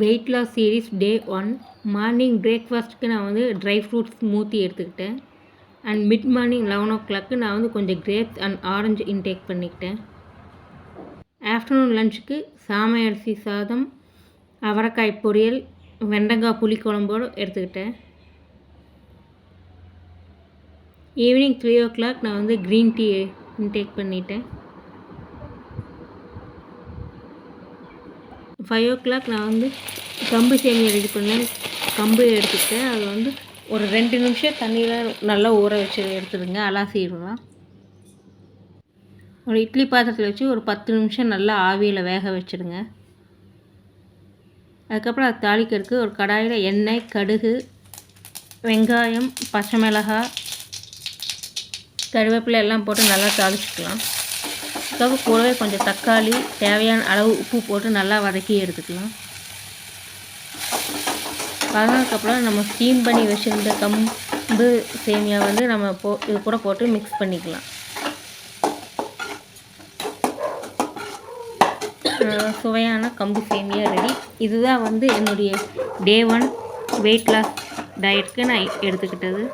Weight loss series day one morning பிரேக்ஃபாஸ்ட்டுக்கு நான் வந்து ட்ரை ஃப்ரூட்ஸ் ஸ்மூத்தி எடுத்துக்கிட்டேன். And mid morning eleven O clock நான் வந்து கொஞ்சம் கிரேப்ஸ் அண்ட் ஆரஞ்சு இன்டேக் பண்ணிக்கிட்டேன். ஆஃப்டர்நூன் லஞ்சுக்கு சாமை அரிசி சாதம் அவரைக்காய் பொரியல் வெண்டைக்காய் புளிக்குழம்போடு எடுத்துக்கிட்டேன். ஈவினிங் த்ரீ ஓ கிளாக் நான் வந்து க்ரீன் டீ இன்டேக் பண்ணிட்டேன். ஃபைவ் ஓ கிளாக் நான் வந்து கம்பு சேமியா ரெடி பண்ணேன். கம்பு எடுத்துக்கிட்டேன். அது வந்து ஒரு ரெண்டு நிமிஷம் தண்ணியில் நல்லா ஊற வச்சு எடுத்துடுங்க. அலாசிடலாம் ஒரு இட்லி பாத்திரத்தில் வச்சு ஒரு பத்து நிமிஷம் நல்லா ஆவியில் வேக வச்சுடுங்க. அதுக்கப்புறம் அது தாளிக்கிறதுக்கு ஒரு கடாயில் எண்ணெய் கடுகு வெங்காயம் பச்சை மிளகாய் கருவேப்பிலை எல்லாம் போட்டு நல்லா தாளிச்சிக்கலாம். அதுக்காக கூடவே கொஞ்சம் தக்காளி தேவையான அளவு உப்பு போட்டு நல்லா வதக்கி எடுத்துக்கலாம். வதங்கினதுக்கப்புறம் நம்ம ஸ்டீம் பண்ணி வச்சுருந்த கம்பு சேமியா வந்து நம்ம போ இது கூட போட்டு மிக்ஸ் பண்ணிக்கலாம். சுவையான கம்பு சேமியா ரெடி இதுதான் வந்து என்னுடைய டே ஒன் வெயிட் லாஸ் டயட்க்கு நான் எடுத்துக்கிட்டது.